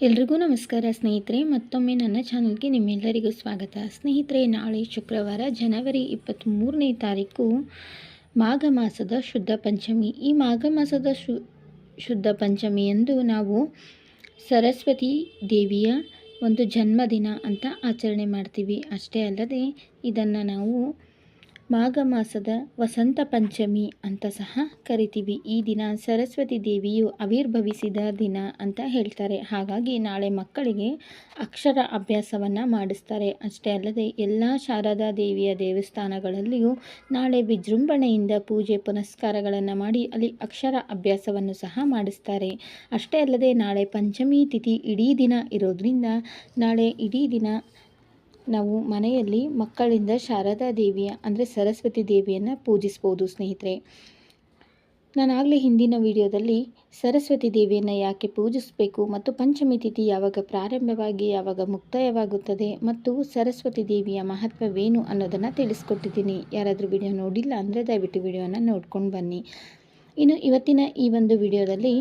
ಎಲ್ರಿಗೂ ನಮಸ್ಕಾರ ಸ್ನೇಹಿತರೆ, ಮತ್ತೊಮ್ಮೆ ನನ್ನ ಚಾನಲ್ಗೆ ನಿಮ್ಮೆಲ್ಲರಿಗೂ ಸ್ವಾಗತ. ಸ್ನೇಹಿತರೆ, ನಾಳೆ ಶುಕ್ರವಾರ ಜನವರಿ ಇಪ್ಪತ್ತ್ಮೂರನೇ ತಾರೀಕು, ಮಾಘ ಮಾಸದ ಶುದ್ಧ ಪಂಚಮಿ. ಈ ಮಾಘ ಮಾಸದ ಶು, ಶುದ್ಧ ಪಂಚಮಿಯಂದು ನಾವು ಸರಸ್ವತಿ ದೇವಿಯ ಒಂದು ಜನ್ಮದಿನ ಅಂತ ಆಚರಣೆ ಮಾಡ್ತೀವಿ. ಅಷ್ಟೇ ಅಲ್ಲದೆ ಇದನ್ನು ನಾವು ಮಾಘ ಮಾಸದ ವಸಂತ ಪಂಚಮಿ ಅಂತ ಸಹ ಕರಿತೀವಿ. ಈ ದಿನ ಸರಸ್ವತಿ ದೇವಿಯು ಆವಿರ್ಭವಿಸಿದ ದಿನ ಅಂತ ಹೇಳ್ತಾರೆ. ಹಾಗಾಗಿ ನಾಳೆ ಮಕ್ಕಳಿಗೆ ಅಕ್ಷರ ಅಭ್ಯಾಸವನ್ನು ಮಾಡಿಸ್ತಾರೆ. ಅಷ್ಟೇ ಅಲ್ಲದೆ ಎಲ್ಲ ಶಾರದಾ ದೇವಿಯ ದೇವಸ್ಥಾನಗಳಲ್ಲಿಯೂ ನಾಳೆ ವಿಜೃಂಭಣೆಯಿಂದ ಪೂಜೆ ಪುನಸ್ಕಾರಗಳನ್ನು ಮಾಡಿ ಅಲ್ಲಿ ಅಕ್ಷರ ಅಭ್ಯಾಸವನ್ನು ಸಹ ಮಾಡಿಸ್ತಾರೆ. ಅಷ್ಟೇ ಅಲ್ಲದೆ ನಾಳೆ ಪಂಚಮಿ ತಿಥಿ ಇಡೀ ದಿನ ಇರೋದ್ರಿಂದ ನಾಳೆ ಇಡೀ ದಿನ ನಾವು ಮನೆಯಲ್ಲಿ ಮಕ್ಕಳಿಂದ ಶಾರದಾ ದೇವಿಯ, ಅಂದರೆ ಸರಸ್ವತಿ ದೇವಿಯನ್ನು ಪೂಜಿಸ್ಬೋದು ಸ್ನೇಹಿತರೆ. ನಾನಾಗಲೇ ಹಿಂದಿನ ವಿಡಿಯೋದಲ್ಲಿ ಸರಸ್ವತಿ ದೇವಿಯನ್ನು ಯಾಕೆ ಪೂಜಿಸಬೇಕು ಮತ್ತು ಪಂಚಮಿ ತಿಥಿ ಯಾವಾಗ ಪ್ರಾರಂಭವಾಗಿ, ಯಾವಾಗ ಮುಕ್ತಾಯವಾಗುತ್ತದೆ ಮತ್ತು ಸರಸ್ವತಿ ದೇವಿಯ ಮಹತ್ವವೇನು ಅನ್ನೋದನ್ನು ತಿಳಿಸ್ಕೊಟ್ಟಿದ್ದೀನಿ. ಯಾರಾದರೂ ವಿಡಿಯೋ ನೋಡಿಲ್ಲ ಅಂದರೆ ದಯವಿಟ್ಟು ವಿಡಿಯೋನ ನೋಡ್ಕೊಂಡು ಬನ್ನಿ. ಇನ್ನು ಇವತ್ತಿನ ಈ ಒಂದು ವಿಡಿಯೋದಲ್ಲಿ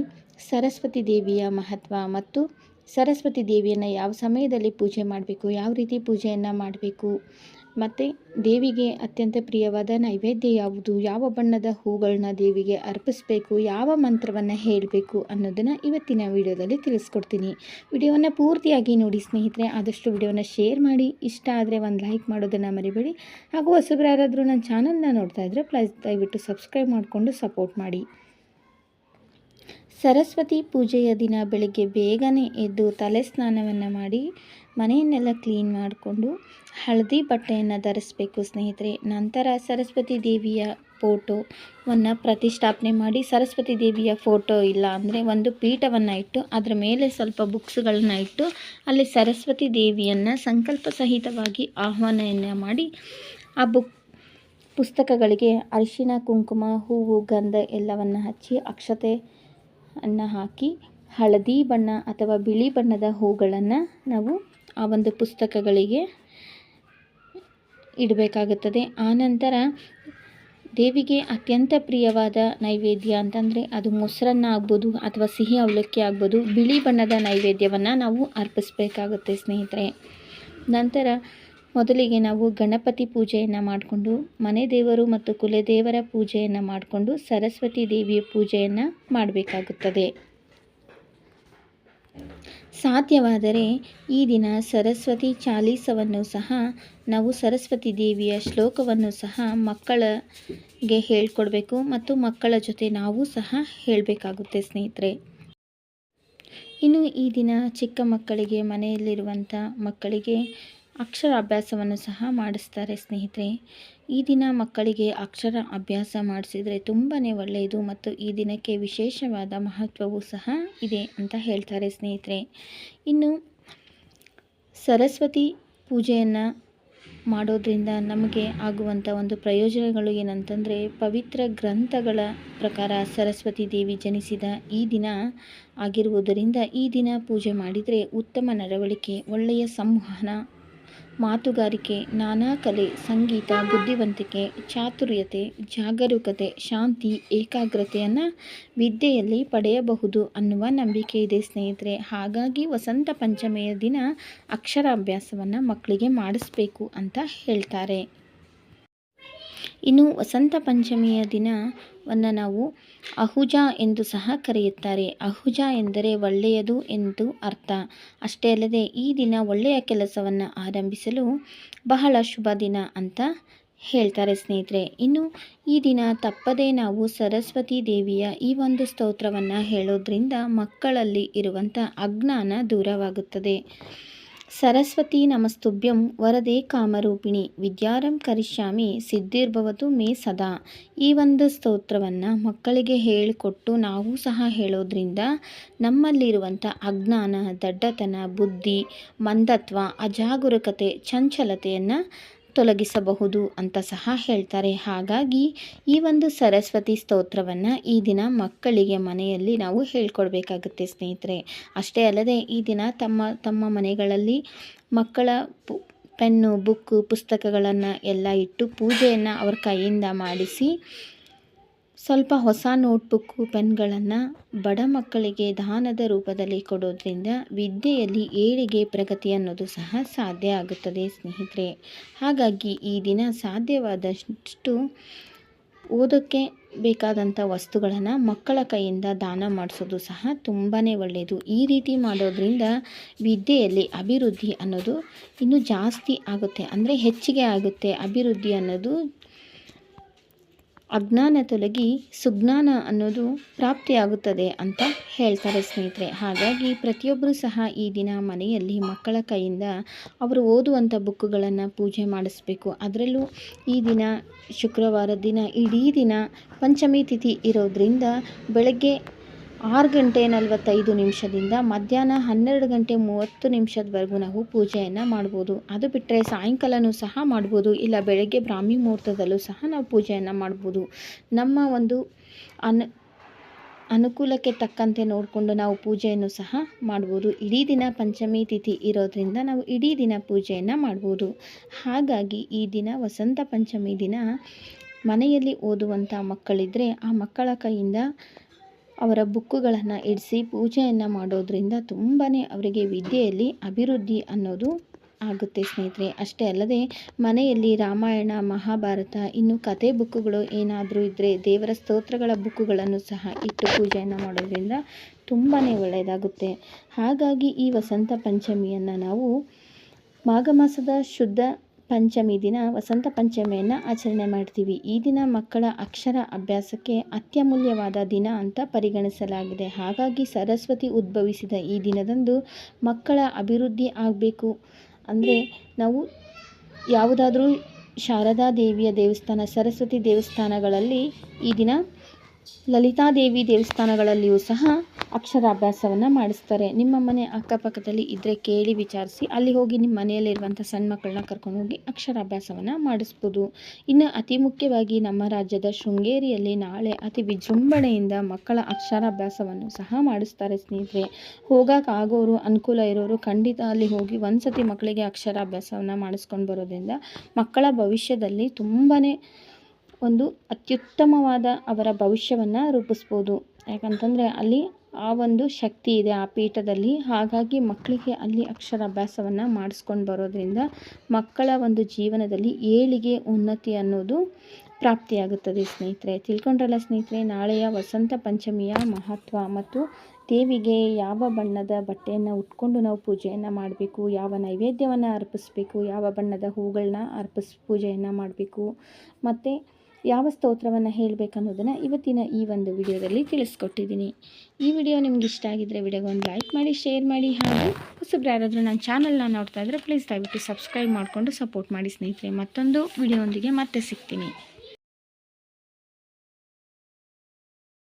ಸರಸ್ವತಿ ದೇವಿಯ ಮಹತ್ವ ಮತ್ತು ಸರಸ್ವತಿ ದೇವಿಯನ್ನು ಯಾವ ಸಮಯದಲ್ಲಿ ಪೂಜೆ ಮಾಡಬೇಕು, ಯಾವ ರೀತಿ ಪೂಜೆಯನ್ನು ಮಾಡಬೇಕು, ಮತ್ತು ದೇವಿಗೆ ಅತ್ಯಂತ ಪ್ರಿಯವಾದ ನೈವೇದ್ಯ ಯಾವುದು, ಯಾವ ಬಣ್ಣದ ಹೂಗಳನ್ನ ದೇವಿಗೆ ಅರ್ಪಿಸಬೇಕು, ಯಾವ ಮಂತ್ರವನ್ನು ಹೇಳಬೇಕು ಅನ್ನೋದನ್ನು ಇವತ್ತಿನ ವಿಡಿಯೋದಲ್ಲಿ ತಿಳಿಸ್ಕೊಡ್ತೀನಿ. ವಿಡಿಯೋವನ್ನು ಪೂರ್ತಿಯಾಗಿ ನೋಡಿ ಸ್ನೇಹಿತರೆ, ಆದಷ್ಟು ವಿಡಿಯೋನ ಶೇರ್ ಮಾಡಿ, ಇಷ್ಟ ಆದರೆ ಒಂದು ಲೈಕ್ ಮಾಡೋದನ್ನು ಮರಿಬೇಡಿ. ಹಾಗೂ ಹೊಸಬ್ರು ಯಾರಾದರೂ ನನ್ನ ಚಾನಲ್ನ ನೋಡ್ತಾ ಇದ್ದರೆ ಪ್ಲಸ್ ದಯವಿಟ್ಟು ಸಬ್ಸ್ಕ್ರೈಬ್ ಮಾಡಿಕೊಂಡು ಸಪೋರ್ಟ್ ಮಾಡಿ. ಸರಸ್ವತಿ ಪೂಜೆಯ ದಿನ ಬೆಳಗ್ಗೆ ಬೇಗನೆ ಎದ್ದು ತಲೆ ಸ್ನಾನವನ್ನು ಮಾಡಿ ಮನೆಯನ್ನೆಲ್ಲ ಕ್ಲೀನ್ ಮಾಡಿಕೊಂಡು ಹಳದಿ ಬಟ್ಟೆಯನ್ನು ಧರಿಸಬೇಕು ಸ್ನೇಹಿತರೆ. ನಂತರ ಸರಸ್ವತಿ ದೇವಿಯ ಫೋಟೋವನ್ನು ಪ್ರತಿಷ್ಠಾಪನೆ ಮಾಡಿ ಸರಸ್ವತಿ ದೇವಿಯ ಫೋಟೋ ಇಲ್ಲ ಅಂದರೆ ಒಂದು ಪೀಠವನ್ನು ಇಟ್ಟು ಅದರ ಮೇಲೆ ಸ್ವಲ್ಪ ಬುಕ್ಸ್ಗಳನ್ನ ಇಟ್ಟು ಅಲ್ಲಿ ಸರಸ್ವತಿ ದೇವಿಯನ್ನು ಸಂಕಲ್ಪ ಸಹಿತವಾಗಿ ಆಹ್ವಾನೆಯನ್ನು ಮಾಡಿ ಆ ಬುಕ್ ಪುಸ್ತಕಗಳಿಗೆ ಅರಿಶಿನ, ಕುಂಕುಮ, ಹೂವು, ಗಂಧ ಎಲ್ಲವನ್ನು ಹಚ್ಚಿ ಅಕ್ಷತೆ ಅನ್ನ ಹಾಕಿ ಹಳದಿ ಬಣ್ಣ ಅಥವಾ ಬಿಳಿ ಬಣ್ಣದ ಹೂಗಳನ್ನು ನಾವು ಆ ಒಂದು ಪುಸ್ತಕಗಳಿಗೆ ಇಡಬೇಕಾಗುತ್ತದೆ. ಆನಂತರ ದೇವಿಗೆ ಅತ್ಯಂತ ಪ್ರಿಯವಾದ ನೈವೇದ್ಯ ಅಂತಂದರೆ ಅದು ಮೊಸರನ್ನ ಆಗ್ಬೋದು ಅಥವಾ ಸಿಹಿ ಅವಲಕ್ಕಿ ಆಗ್ಬೋದು. ಬಿಳಿ ಬಣ್ಣದ ನೈವೇದ್ಯವನ್ನು ನಾವು ಅರ್ಪಿಸಬೇಕಾಗುತ್ತೆ ಸ್ನೇಹಿತರೆ. ನಂತರ ಮೊದಲಿಗೆ ನಾವು ಗಣಪತಿ ಪೂಜೆಯನ್ನು ಮಾಡಿಕೊಂಡು, ಮನೆ ದೇವರು ಮತ್ತು ಕುಲದೇವರ ಪೂಜೆಯನ್ನು ಮಾಡಿಕೊಂಡು ಸರಸ್ವತಿ ದೇವಿಯ ಪೂಜೆಯನ್ನು ಮಾಡಬೇಕಾಗುತ್ತದೆ. ಸಾಧ್ಯವಾದರೆ ಈ ದಿನ ಸರಸ್ವತಿ ಚಾಲೀಸವನ್ನು ಸಹ, ನಾವು ಸರಸ್ವತಿ ದೇವಿಯ ಶ್ಲೋಕವನ್ನು ಸಹ ಮಕ್ಕಳಿಗೆ ಹೇಳಿಕೊಡ್ಬೇಕು ಮತ್ತು ಮಕ್ಕಳ ಜೊತೆ ನಾವು ಸಹ ಹೇಳಬೇಕಾಗುತ್ತೆ ಸ್ನೇಹಿತರೆ. ಇನ್ನು ಈ ದಿನ ಚಿಕ್ಕ ಮಕ್ಕಳಿಗೆ, ಮನೆಯಲ್ಲಿರುವಂಥ ಮಕ್ಕಳಿಗೆ ಅಕ್ಷರ ಅಭ್ಯಾಸವನ್ನು ಸಹ ಮಾಡಿಸ್ತಾರೆ ಸ್ನೇಹಿತರೆ. ಈ ದಿನ ಮಕ್ಕಳಿಗೆ ಅಕ್ಷರ ಅಭ್ಯಾಸ ಮಾಡಿಸಿದರೆ ತುಂಬಾ ಒಳ್ಳೆಯದು ಮತ್ತು ಈ ದಿನಕ್ಕೆ ವಿಶೇಷವಾದ ಮಹತ್ವವೂ ಸಹ ಇದೆ ಅಂತ ಹೇಳ್ತಾರೆ ಸ್ನೇಹಿತರೆ. ಇನ್ನು ಸರಸ್ವತಿ ಪೂಜೆಯನ್ನು ಮಾಡೋದ್ರಿಂದ ನಮಗೆ ಆಗುವಂಥ ಒಂದು ಪ್ರಯೋಜನಗಳು ಏನಂತಂದರೆ ಪವಿತ್ರ ಗ್ರಂಥಗಳ ಪ್ರಕಾರ ಸರಸ್ವತಿ ದೇವಿ ಜನಿಸಿದ ಈ ದಿನ ಆಗಿರುವುದರಿಂದ ಈ ದಿನ ಪೂಜೆ ಮಾಡಿದರೆ ಉತ್ತಮ ನಡವಳಿಕೆ, ಒಳ್ಳೆಯ ಸಂವಹನ ಮಾತುಗಾರಿಕೆ, ನಾನಾ ಕಲೆ, ಸಂಗೀತ, ಬುದ್ಧಿವಂತಿಕೆ, ಚಾತುರ್ಯತೆ, ಜಾಗರೂಕತೆ, ಶಾಂತಿ, ಏಕಾಗ್ರತೆಯನ್ನು ವಿದ್ಯೆಯಲ್ಲಿ ಪಡೆಯಬಹುದು ಅನ್ನುವ ನಂಬಿಕೆ ಇದೆ ಸ್ನೇಹಿತರೆ. ಹಾಗಾಗಿ ವಸಂತ ಪಂಚಮಿಯ ದಿನ ಅಕ್ಷರಾಭ್ಯಾಸವನ್ನು ಮಕ್ಕಳಿಗೆ ಮಾಡಿಸ್ಬೇಕು ಅಂತ ಹೇಳ್ತಾರೆ. ಇನ್ನು ವಸಂತ ಪಂಚಮಿಯ ದಿನವನ್ನು ನಾವು ಅಹುಜ ಎಂದು ಸಹ ಕರೆಯುತ್ತಾರೆ. ಅಹುಜ ಎಂದರೆ ಒಳ್ಳೆಯದು ಎಂದು ಅರ್ಥ. ಅಷ್ಟೇ ಅಲ್ಲದೆ ಈ ದಿನ ಒಳ್ಳೆಯ ಕೆಲಸವನ್ನು ಆರಂಭಿಸಲು ಬಹಳ ಶುಭ ದಿನ ಅಂತ ಹೇಳ್ತಾರೆ ಸ್ನೇಹಿತರೆ. ಇನ್ನು ಈ ದಿನ ತಪ್ಪದೇ ನಾವು ಸರಸ್ವತಿ ದೇವಿಯ ಈ ಒಂದು ಸ್ತೋತ್ರವನ್ನು ಹೇಳೋದ್ರಿಂದ ಮಕ್ಕಳಲ್ಲಿ ಇರುವಂಥ ಅಜ್ಞಾನ ದೂರವಾಗುತ್ತದೆ. ಸರಸ್ವತಿ ನಮಸ್ತುಭ್ಯಂ ವರದೆ ಕಾಮರೂಪಿಣಿ. ವಿದ್ಯಾರಂ ಕರಿಷ್ಯಾಮಿ ಸಿದ್ಧಿರ್ಭವತು ಮೇ ಸದಾ. ಈ ಒಂದು ಸ್ತೋತ್ರವನ್ನು ಮಕ್ಕಳಿಗೆ ಹೇಳಿಕೊಟ್ಟು ನಾವು ಸಹ ಹೇಳೋದ್ರಿಂದ ನಮ್ಮಲ್ಲಿರುವಂಥ ಅಜ್ಞಾನ, ದಡ್ಡತನ, ಬುದ್ಧಿ, ಮಂದತ್ವ, ಅಜಾಗರೂಕತೆ, ಚಂಚಲತೆಯನ್ನು ತೊಲಗಿಸಬಹುದು ಅಂತ ಸಹ ಹೇಳ್ತಾರೆ. ಹಾಗಾಗಿ ಈ ಒಂದು ಸರಸ್ವತಿ ಸ್ತೋತ್ರವನ್ನು ಈ ದಿನ ಮಕ್ಕಳಿಗೆ ಮನೆಯಲ್ಲಿ ನಾವು ಹೇಳ್ಕೊಡ್ಬೇಕಾಗುತ್ತೆ ಸ್ನೇಹಿತರೆ. ಅಷ್ಟೇ ಅಲ್ಲದೆ ಈ ದಿನ ತಮ್ಮ ತಮ್ಮ ಮನೆಗಳಲ್ಲಿ ಮಕ್ಕಳ ಪೆನ್ನು, ಬುಕ್ಕು, ಪುಸ್ತಕಗಳನ್ನು ಎಲ್ಲ ಇಟ್ಟು ಪೂಜೆಯನ್ನು ಅವ್ರ ಕೈಯಿಂದ ಮಾಡಿಸಿ ಸ್ವಲ್ಪ ಹೊಸ ನೋಟ್ಬುಕ್ಕು, ಪೆನ್ಗಳನ್ನು ಬಡ ಮಕ್ಕಳಿಗೆ ದಾನದ ರೂಪದಲ್ಲಿ ಕೊಡೋದ್ರಿಂದ ವಿದ್ಯೆಯಲ್ಲಿ ಏಳಿಗೆ ಪ್ರಗತಿ ಅನ್ನೋದು ಸಹ ಸಾಧ್ಯ ಆಗುತ್ತದೆ ಸ್ನೇಹಿತರೆ. ಹಾಗಾಗಿ ಈ ದಿನ ಸಾಧ್ಯವಾದಷ್ಟು ಓದೋಕ್ಕೆ ಬೇಕಾದಂಥ ವಸ್ತುಗಳನ್ನು ಮಕ್ಕಳ ಕೈಯಿಂದ ದಾನ ಮಾಡಿಸೋದು ಸಹ ತುಂಬಾ ಒಳ್ಳೆಯದು. ಈ ರೀತಿ ಮಾಡೋದ್ರಿಂದ ವಿದ್ಯೆಯಲ್ಲಿ ಅಭಿವೃದ್ಧಿ ಅನ್ನೋದು ಇನ್ನೂ ಜಾಸ್ತಿ ಆಗುತ್ತೆ. ಅಂದರೆ ಹೆಚ್ಚಿಗೆ ಆಗುತ್ತೆ ಅಭಿವೃದ್ಧಿ ಅನ್ನೋದು ಅಜ್ಞಾನ ತೊಲಗಿ ಸುಜ್ಞಾನ ಅನ್ನೋದು ಪ್ರಾಪ್ತಿಯಾಗುತ್ತದೆ ಅಂತ ಹೇಳ್ತಾರೆ ಸ್ನೇಹಿತರೆ. ಹಾಗಾಗಿ ಪ್ರತಿಯೊಬ್ಬರೂ ಸಹ ಈ ದಿನ ಮನೆಯಲ್ಲಿ ಮಕ್ಕಳ ಕೈಯಿಂದ ಅವರು ಓದುವಂಥ ಬುಕ್ಕುಗಳನ್ನು ಪೂಜೆ ಮಾಡಿಸ್ಬೇಕು. ಅದರಲ್ಲೂ ಈ ದಿನ ಶುಕ್ರವಾರ ದಿನ, ಇಡೀ ದಿನ ಪಂಚಮಿ ತಿಥಿ ಇರೋದರಿಂದ ಬೆಳಗ್ಗೆ ಆರು ಗಂಟೆ ನಲವತ್ತೈದು ನಿಮಿಷದಿಂದ ಮಧ್ಯಾಹ್ನ ಹನ್ನೆರಡು ಗಂಟೆ ಮೂವತ್ತು ನಿಮಿಷದವರೆಗೂ ನಾವು ಪೂಜೆಯನ್ನು ಮಾಡ್ಬೋದು. ಅದು ಬಿಟ್ಟರೆ ಸಾಯಂಕಾಲನೂ ಸಹ ಮಾಡ್ಬೋದು. ಇಲ್ಲ, ಬೆಳಗ್ಗೆ ಬ್ರಾಹ್ಮಿ ಮುಹೂರ್ತದಲ್ಲೂ ಸಹ ನಾವು ಪೂಜೆಯನ್ನು ಮಾಡ್ಬೋದು. ನಮ್ಮ ಒಂದು ಅನು, ಅನುಕೂಲಕ್ಕೆ ತಕ್ಕಂತೆ ನೋಡಿಕೊಂಡು ನಾವು ಪೂಜೆಯನ್ನು ಸಹ ಮಾಡ್ಬೋದು. ಇಡೀ ದಿನ ಪಂಚಮಿ ತಿಥಿ ಇರೋದರಿಂದ ನಾವು ಇಡೀ ದಿನ ಪೂಜೆಯನ್ನು ಮಾಡ್ಬೋದು. ಹಾಗಾಗಿ ಈ ದಿನ ವಸಂತ ಪಂಚಮಿ ದಿನ ಮನೆಯಲ್ಲಿ ಓದುವಂಥ ಮಕ್ಕಳಿದ್ದರೆ ಆ ಮಕ್ಕಳ ಕೈಯಿಂದ ಅವರ ಬುಕ್ಕುಗಳನ್ನು ಇಡಿಸಿ ಪೂಜೆಯನ್ನು ಮಾಡೋದರಿಂದ ತುಂಬಾ ಅವರಿಗೆ ವಿದ್ಯೆಯಲ್ಲಿ ಅಭಿವೃದ್ಧಿ ಅನ್ನೋದು ಆಗುತ್ತೆ ಸ್ನೇಹಿತರೆ. ಅಷ್ಟೇ ಅಲ್ಲದೆ ಮನೆಯಲ್ಲಿ ರಾಮಾಯಣ, ಮಹಾಭಾರತ, ಇನ್ನು ಕತೆ ಬುಕ್ಕುಗಳು ಏನಾದರೂ ಇದ್ದರೆ ದೇವರ ಸ್ತೋತ್ರಗಳ ಬುಕ್ಕುಗಳನ್ನು ಸಹ ಇಟ್ಟು ಪೂಜೆಯನ್ನು ಮಾಡೋದ್ರಿಂದ ತುಂಬಾ ಒಳ್ಳೆಯದಾಗುತ್ತೆ. ಹಾಗಾಗಿ ಈ ವಸಂತ ಪಂಚಮಿಯನ್ನು ನಾವು ಮಾಘ ಮಾಸದ ಶುದ್ಧ ಪಂಚಮಿ ದಿನ ವಸಂತ ಪಂಚಮಿಯನ್ನು ಆಚರಣೆ ಮಾಡ್ತೀವಿ. ಈ ದಿನ ಮಕ್ಕಳ ಅಕ್ಷರ ಅಭ್ಯಾಸಕ್ಕೆ ಅತ್ಯಮೂಲ್ಯವಾದ ದಿನ ಅಂತ ಪರಿಗಣಿಸಲಾಗಿದೆ. ಹಾಗಾಗಿ ಸರಸ್ವತಿ ಉದ್ಭವಿಸಿದ ಈ ದಿನದಂದು ಮಕ್ಕಳ ಅಭಿವೃದ್ಧಿ ಆಗಬೇಕು. ಅಂದರೆ ನಾವು ಯಾವುದಾದ್ರೂ ಶಾರದಾ ದೇವಿಯ ದೇವಸ್ಥಾನ, ಸರಸ್ವತಿ ದೇವಸ್ಥಾನಗಳಲ್ಲಿ ಈ ದಿನ ಲಲಿತಾದೇವಿ ದೇವಸ್ಥಾನಗಳಲ್ಲಿಯೂ ಸಹ ಅಕ್ಷರಾಭ್ಯಾಸವನ್ನು ಮಾಡಿಸ್ತಾರೆ. ನಿಮ್ಮ ಮನೆ ಅಕ್ಕಪಕ್ಕದಲ್ಲಿ ಇದ್ದರೆ ಕೇಳಿ ವಿಚಾರಿಸಿ, ಅಲ್ಲಿ ಹೋಗಿ ನಿಮ್ಮ ಮನೆಯಲ್ಲಿರುವಂಥ ಸಣ್ಣ ಮಕ್ಕಳನ್ನ ಕರ್ಕೊಂಡು ಹೋಗಿ ಅಕ್ಷರಾಭ್ಯಾಸವನ್ನು ಮಾಡಿಸ್ಬೋದು. ಇನ್ನು ಅತಿ ಮುಖ್ಯವಾಗಿ ನಮ್ಮ ರಾಜ್ಯದ ಶೃಂಗೇರಿಯಲ್ಲಿ ನಾಳೆ ಅತಿ ವಿಜೃಂಭಣೆಯಿಂದ ಮಕ್ಕಳ ಅಕ್ಷರಾಭ್ಯಾಸವನ್ನು ಸಹ ಮಾಡಿಸ್ತಾರೆ ಸ್ನೇಹಿತರೆ. ಹೋಗೋಕ್ಕಾಗೋರು ಅನುಕೂಲ ಇರೋರು ಖಂಡಿತ ಅಲ್ಲಿ ಹೋಗಿ ಒಂದು ಸತಿ ಮಕ್ಕಳಿಗೆ ಅಕ್ಷರಾಭ್ಯಾಸವನ್ನು ಮಾಡಿಸ್ಕೊಂಡು ಬರೋದ್ರಿಂದ ಮಕ್ಕಳ ಭವಿಷ್ಯದಲ್ಲಿ ತುಂಬಾ ಒಂದು ಅತ್ಯುತ್ತಮವಾದ ಅವರ ಭವಿಷ್ಯವನ್ನು ರೂಪಿಸ್ಬೋದು. ಯಾಕಂತಂದರೆ ಅಲ್ಲಿ ಆ ಒಂದು ಶಕ್ತಿ ಇದೆ ಆ ಪೀಠದಲ್ಲಿ. ಹಾಗಾಗಿ ಮಕ್ಕಳಿಗೆ ಅಲ್ಲಿ ಅಕ್ಷರಾಭ್ಯಾಸವನ್ನು ಮಾಡಿಸ್ಕೊಂಡು ಬರೋದ್ರಿಂದ ಮಕ್ಕಳ ಒಂದು ಜೀವನದಲ್ಲಿ ಏಳಿಗೆ ಉನ್ನತಿ ಅನ್ನೋದು ಪ್ರಾಪ್ತಿಯಾಗುತ್ತದೆ ಸ್ನೇಹಿತರೆ. ತಿಳ್ಕೊಂಡ್ರಲ್ಲ ಸ್ನೇಹಿತರೆ, ನಾಳೆಯ ವಸಂತ ಪಂಚಮಿಯ ಮಹತ್ವ ಮತ್ತು ದೇವಿಗೆ ಯಾವ ಬಣ್ಣದ ಬಟ್ಟೆಯನ್ನು ಉಟ್ಕೊಂಡು ನಾವು ಪೂಜೆಯನ್ನು ಮಾಡಬೇಕು, ಯಾವ ನೈವೇದ್ಯವನ್ನು ಅರ್ಪಿಸ್ಬೇಕು, ಯಾವ ಬಣ್ಣದ ಹೂಗಳನ್ನ ಅರ್ಪಿಸ್, ಪೂಜೆಯನ್ನು ಮಾಡಬೇಕು, ಮತ್ತು ಯಾವ ಸ್ತೋತ್ರವನ್ನು ಹೇಳಬೇಕನ್ನೋದನ್ನು ಇವತ್ತಿನ ಈ ಒಂದು ವಿಡಿಯೋದಲ್ಲಿ ತಿಳಿಸ್ಕೊಟ್ಟಿದ್ದೀನಿ. ಈ ವಿಡಿಯೋ ನಿಮ್ಗೆ ಇಷ್ಟ ಆಗಿದ್ದರೆ ವಿಡಿಯೋಗೆ ಒಂದು ಲೈಕ್ ಮಾಡಿ, ಶೇರ್ ಮಾಡಿ ಹಾಗೂ ಹೊಸಬ್ರು ಯಾರಾದರೂ ನನ್ನ ಚಾನಲ್ನ ನೋಡ್ತಾ ಇದ್ದರೆ ಪ್ಲೀಸ್ ದಯವಿಟ್ಟು ಸಬ್ಸ್ಕ್ರೈಬ್ ಮಾಡಿಕೊಂಡು ಸಪೋರ್ಟ್ ಮಾಡಿ ಸ್ನೇಹಿತರೆ. ಮತ್ತೊಂದು ವಿಡಿಯೋಂದಿಗೆ ಮತ್ತೆ ಸಿಗ್ತೀನಿ.